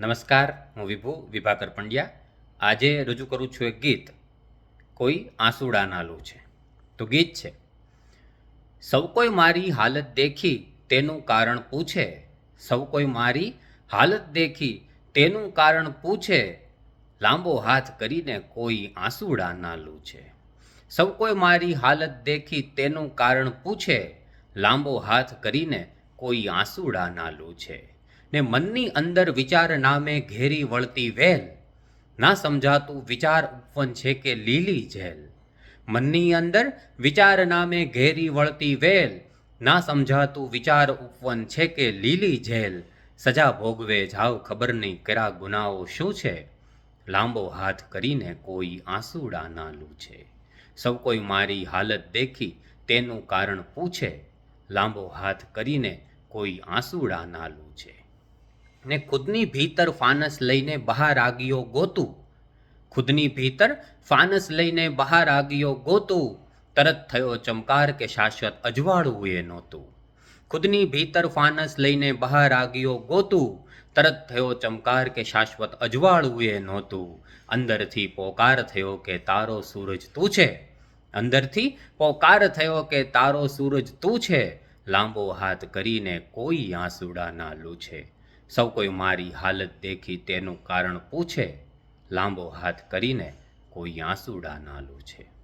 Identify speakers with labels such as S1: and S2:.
S1: નમસ્કાર, હું વિભુ વિભાકર પંડ્યા. આજે રજૂ કરું છું એક ગીત. કોઈ આંસુડા નાલું છે. તો ગીત છે. સૌ કોઈ મારી હાલત દેખી તેનું કારણ પૂછે. સૌ કોઈ મારી હાલત દેખી તેનું કારણ પૂછે. લાંબો હાથ કરીને કોઈ આંસુડા નાલું છે. સૌ કોઈ મારી હાલત દેખી તેનું કારણ પૂછે. લાંબો હાથ કરીને કોઈ આંસુડા નાલું છે. ને મનની અંદર વિચાર નામે ઘેરી વળતી વેલ. ના સમજાતું વિચાર ઉપવન છે કે લીલી જેલ. મનની અંદર વિચાર નામે ઘેરી વળતી વેલ. ના સમજાતું વિચાર ઉપવન છે કે લીલી જેલ. સજા ભોગવે જાવ ખબર નહીં કરા ગુનાઓ શું છે? લાંબો હાથ કરીને કોઈ આંસુડા નાલું છે સૌ કોઈ મારી હાલત દેખી તેનું કારણ પૂછે. લાંબો હાથ કરીને કોઈ આંસુડા નાલું છે ને ખુદની ભીતર ફાનસ લઈને બહાર આગિયો ગોતું. ખુદની ભીતર ફાનસ લઈને બહાર આગિયો ગોતું. તરત થયો ચમકાર કે શાશ્વત અજવાળું એ નહોતું. ખુદની ભીતર ફાનસ લઈને બહાર આગિયો ગોતું. તરત થયો ચમકાર કે શાશ્વત અજવાળું એ નહોતું. અંદરથી પોકાર થયો કે તારો સૂરજ તું છે. અંદરથી પોકાર થયો કે તારો સૂરજ તું છે. લાંબો હાથ કરીને કોઈ આંસુડા નાલું છે સૌ કોઈ મારી હાલત દેખી તેનું કારણ પૂછે. લાંબો હાથ કરીને કોઈ આંસુડા નાલું છે